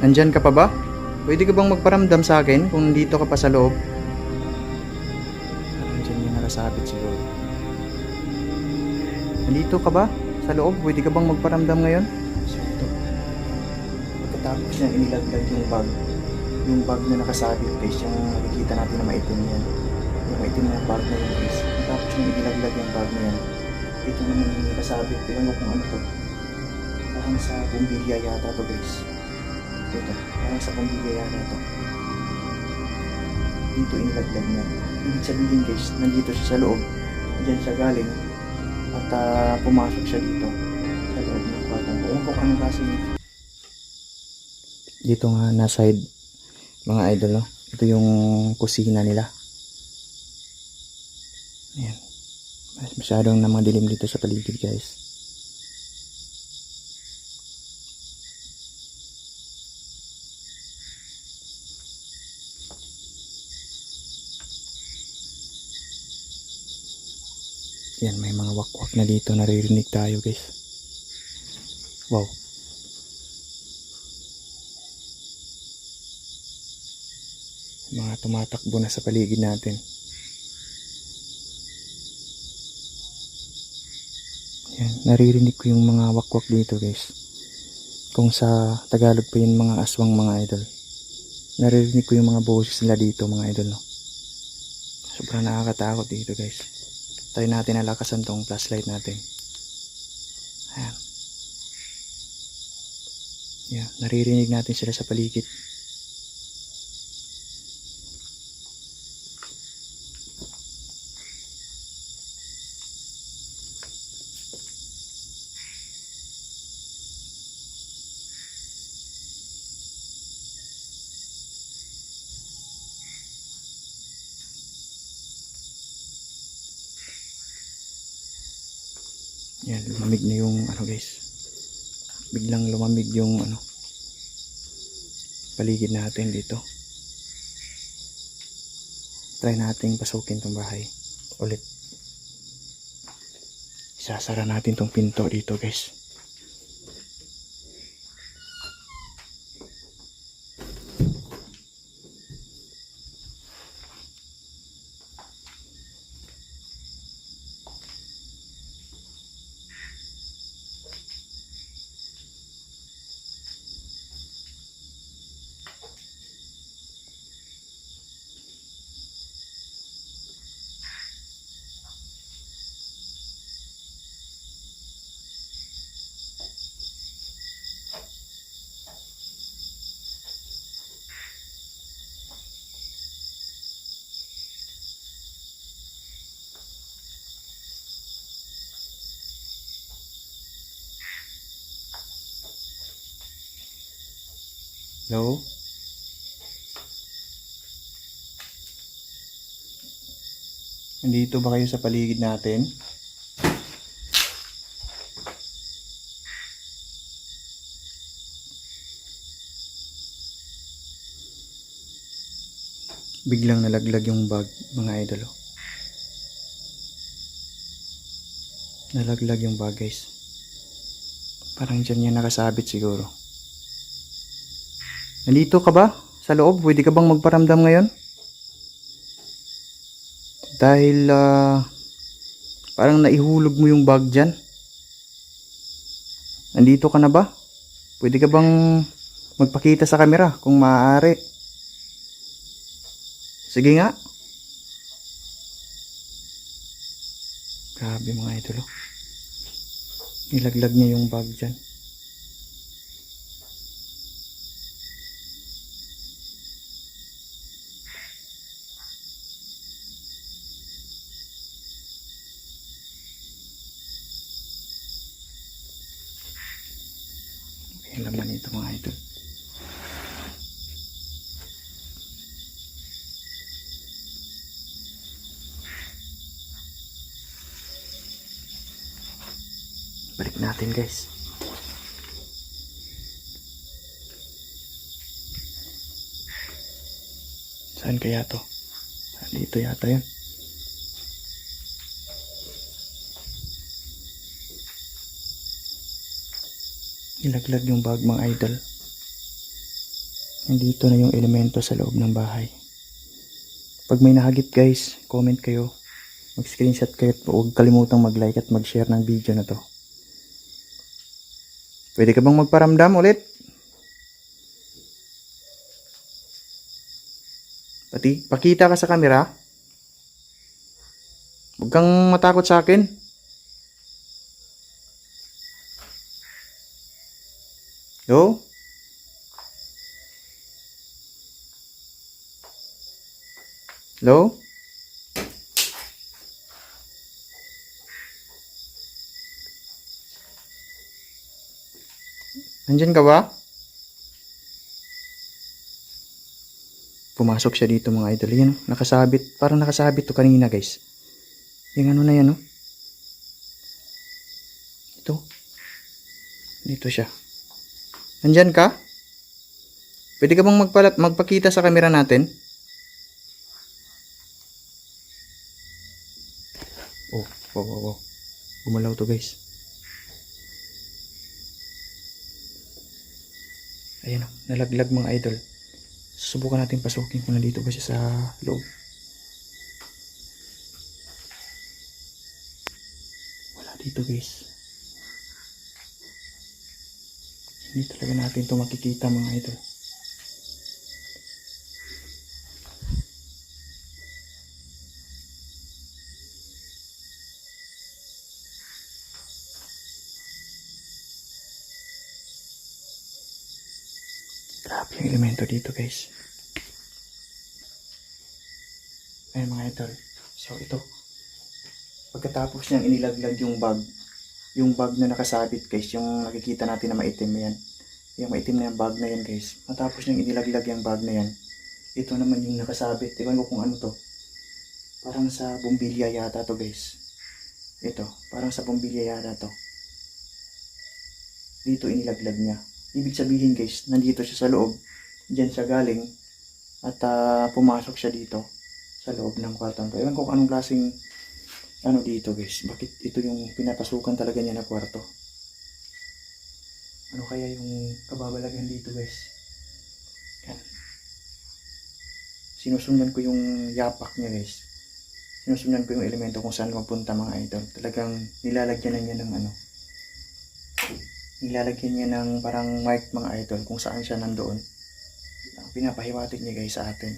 Nandyan ka pa ba? Pwede ka bang magparamdam sa akin kung dito ka pa sa loob? Nandyan yung nakasabit siguro. Nandito ka ba? Sa loob? Pwede ka bang magparamdam ngayon? So ito. Pagkatapos niya inilaglag yung bag. Yung bag na nakasabit guys, yung nakikita natin na maitim yan. Yung maitim na bag na yun guys. Pagkatapos niya inilaglag yung bag na yan. Ito naman yung nakasabit. Tingnan mo kung ano to. Parang sa bumbilya yata to guys. Ito, parang sa bumbilya yata to. Dito inilaglag niya. Ibig sabihin guys, nandito siya sa loob. Diyan siya galing. At ah, pumasok siya dito. Sa loob ng kwarto. Ewan ko kung nito. Dito nga na side mga idol no. Ito yung kusina nila. Ayan. Mas masyadong namang dilim dito sa paligid guys. Yan, may mga wakwak na dito. Naririnig tayo guys. Wow. Mga tumatakbo na sa paligid natin. Yan, naririnig ko yung mga wakwak dito guys. Kung sa Tagalog pa yun mga aswang mga idol. Naririnig ko yung mga boses nila dito mga idol no. Sobrang nakakatakot dito guys. Try natin nalakasan tong flashlight natin. Ayan. Yan, naririnig natin sila sa paligid. Yan, lumamig na yung ano guys. Biglang lumamig yung ano paligid natin dito. Try nating pasukin tong bahay ulit. Isasara natin tong pinto dito guys. Hello? Nandito ba kayo sa paligid natin? Biglang nalaglag yung bag, mga idol. oh. Nalaglag yung bag, guys. Parang dyan yan nakasabit siguro. Nandito ka ba? Sa loob? Pwede ka bang magparamdam ngayon? Dahil ah, parang naihulog mo yung bag dyan. Nandito ka na ba? Pwede ka bang magpakita sa camera kung maaari? Sige nga. Grabe mga idol. oh. Nilaglag niya yung bag dyan. Nito mga idol. Balik natin guys. Saan kaya to? Dito yata yun. Nilaglag yung bag mga idol. Nandito na yung elemento sa loob ng bahay. Pag may nahagip guys, comment kayo. Mag-screenshot kayo at huwag kalimutang mag-like at mag-share ng video na to. Pwede ka bang magparamdam ulit? Pati, pakita ka sa camera. Huwag kang matakot sa akin. Yo? Hello? Nandyan ka ba? Pumasok siya dito mga idol. Yan, nakasabit. Parang nakasabit to kanina guys. Yung ano na yan, oh. Ito. Dito siya. Nandyan ka? Pwede ka bang magpalat, magpakita sa camera natin? Oh, wow, wow, wow. Gumalaw to guys. Ayan oh, nalaglag mga idol. Subukan natin pasukin kung nandito ba siya sa loob. Wala dito guys. Hindi talaga natin to makikita mga idol. Grabe yung elemento dito guys. Ayun mga idol. So ito. Pagkatapos niyang inilaglag yung bag, yung bag na nakasabit guys, yung nakikita natin na maitim yan. Yung maitim na yung bag na yan guys. Matapos niyang inilaglag yung bag na yan, ito naman yung nakasabit. Ewan ko kung ano to. Parang sa bumbilya yata to guys. Ito, parang sa bumbilya yata to. Dito inilaglag niya. Ibig sabihin guys, nandito siya sa loob. Diyan siya galing. At ah, pumasok siya dito sa loob ng kwarto. Ewan ko kung anong klaseng ano dito guys. Bakit ito yung pinapasukan talaga niya na kwarto. Ano kaya yung kababalagan dito guys? Yan. Sinusundan ko yung yapak niya guys. Sinusundan ko yung elemento kung saan magpunta mga idol. Talagang nilalagyan niya ng ano. Nilalagyan niya ng parang mark mga idol kung saan siya nandoon. Pinapahiwatig niya guys sa atin.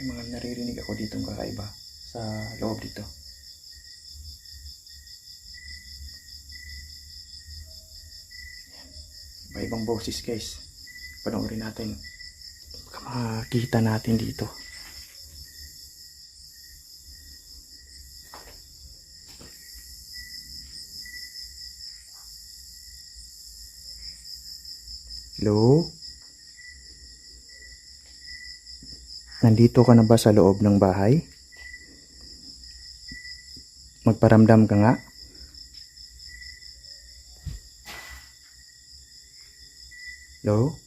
May mga naririnig ako ditong kakaiba sa loob dito. Iba-ibang boses guys. Panoorin natin. Baka natin dito. Hello? Nandito ka na ba sa loob ng bahay? Magparamdam ka nga? Hello?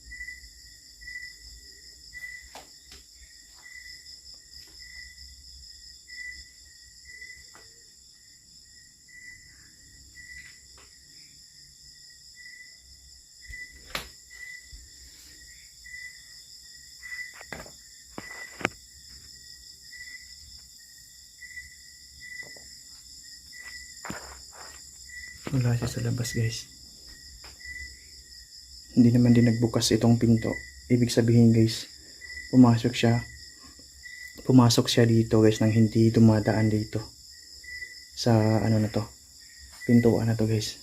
Wala siya sa labas guys. Hindi naman din nagbukas itong pinto. Ibig sabihin guys, pumasok siya. Pumasok siya dito guys nang hindi dumadaan dito. Sa ano na to. Pintuan na to guys.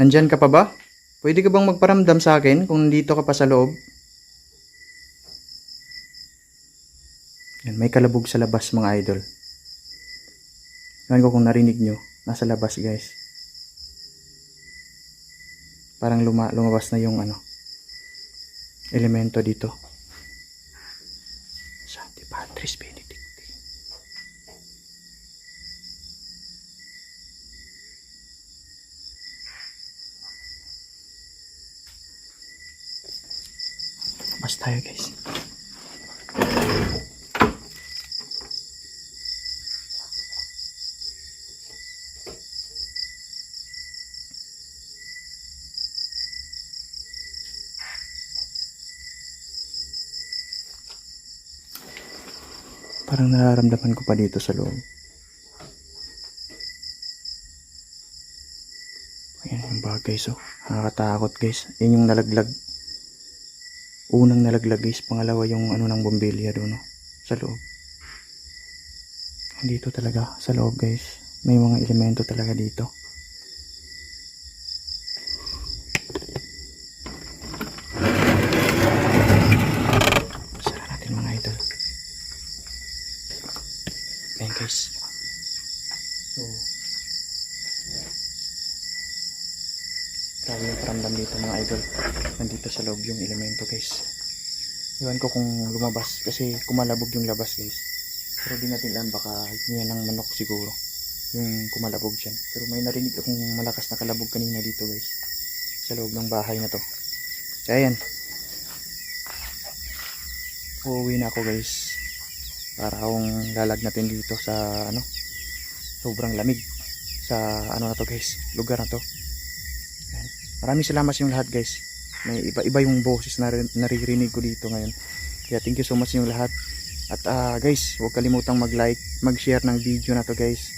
Nandyan ka pa ba? Pwede ka bang magparamdam sa akin kung nandito ka pa sa loob? Yan, may kalabog sa labas mga idol. Ngayon ko kung narinig nyo, nasa labas guys. Parang luma, lumabas na yung ano, elemento dito. Santi Patris Benedicti. Mas tayo guys. Parang nararamdaman ko pa dito sa loob. Ayan yung bag guys oh. Nakakatakot guys. Yan yung nalaglag. Unang nalaglag guys. Pangalawa yung ano ng bombilya doon oh. Sa loob. Dito talaga sa loob guys. May mga elemento talaga dito. Sara natin mga idol. Ayan guys. So, grabe yung paramdam dito mga idol. Nandito sa loob yung elemento guys. Iwan ko kung lumabas kasi kumalabog yung labas guys. Pero di natin alam baka yan ang manok siguro. Yung kumalabog dyan. Pero may narinig akong malakas na kalabog kanina dito guys. Sa loob ng bahay na to. Kaya yan. Uuwi na ako guys. Para akong lalag natin dito sa ano. Sobrang lamig. Sa ano na to guys. Lugar na to. Maraming salamat sa inyong lahat guys. May iba-iba yung boses na naririnig ko dito ngayon. Kaya thank you so much sa inyong lahat. At ah, guys, huwag kalimutang mag-like, mag-share ng video na to guys.